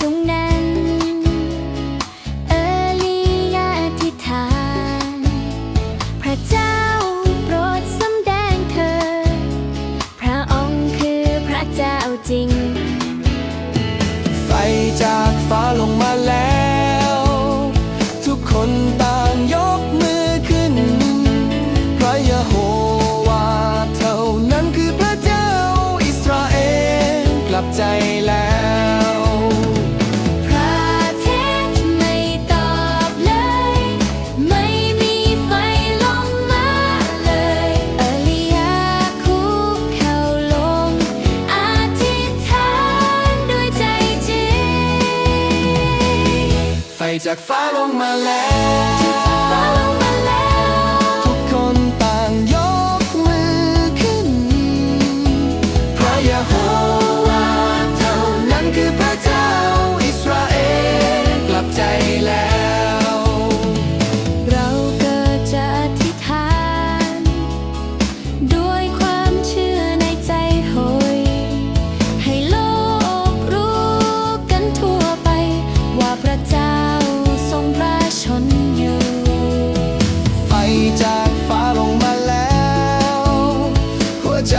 สูงนั้น เอลียาอธิษฐาน พระเจ้าโปรดสำแดงเธอ พระองค์คือพระเจ้าจริง ไฟจากฟ้าลงมาแล้ว ทุกคนต่างยกมือขึ้น พระยะโฮวาเท่านั้นคือพระเจ้าอิสราเอลกลับใจแล้ว จากฟ้าลงมาแล้ว ฉันอยู่ ไฟจากฟ้าลงมาแล้ว หัวใจ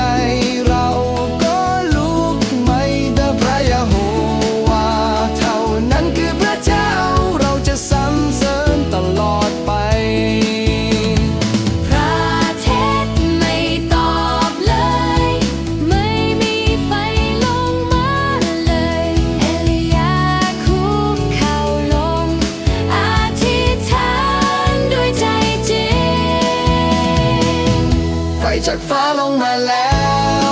จากฟ้าลงมาแล้ว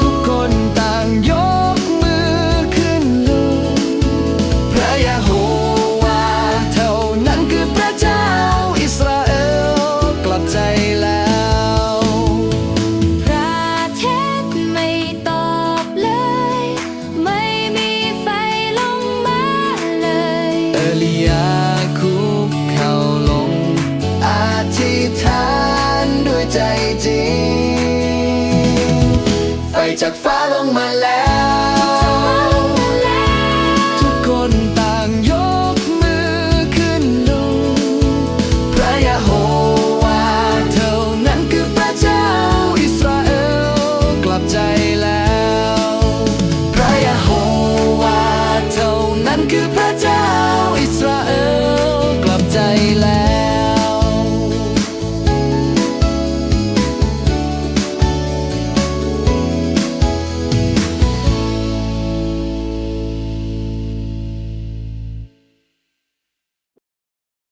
ทุกคนต่างยกมือขึ้นลงพระยะโฮวาเท่านั้นคือพระเจ้าอิสราเอลกลับใจแล้วพระเทศไม่ตอบเลย ไม่มีไฟลงมาเลย เอลียาคุ จริง ไฟจากฟ้าลงมาแล้ว ทุกคนต่างยกมือขึ้นลงพระยะโฮวาเท่านั้นคือพระเจ้าอิสราเอลกลับใจแล้ว พระยะโฮวาเท่านั้นคือพระเจ้า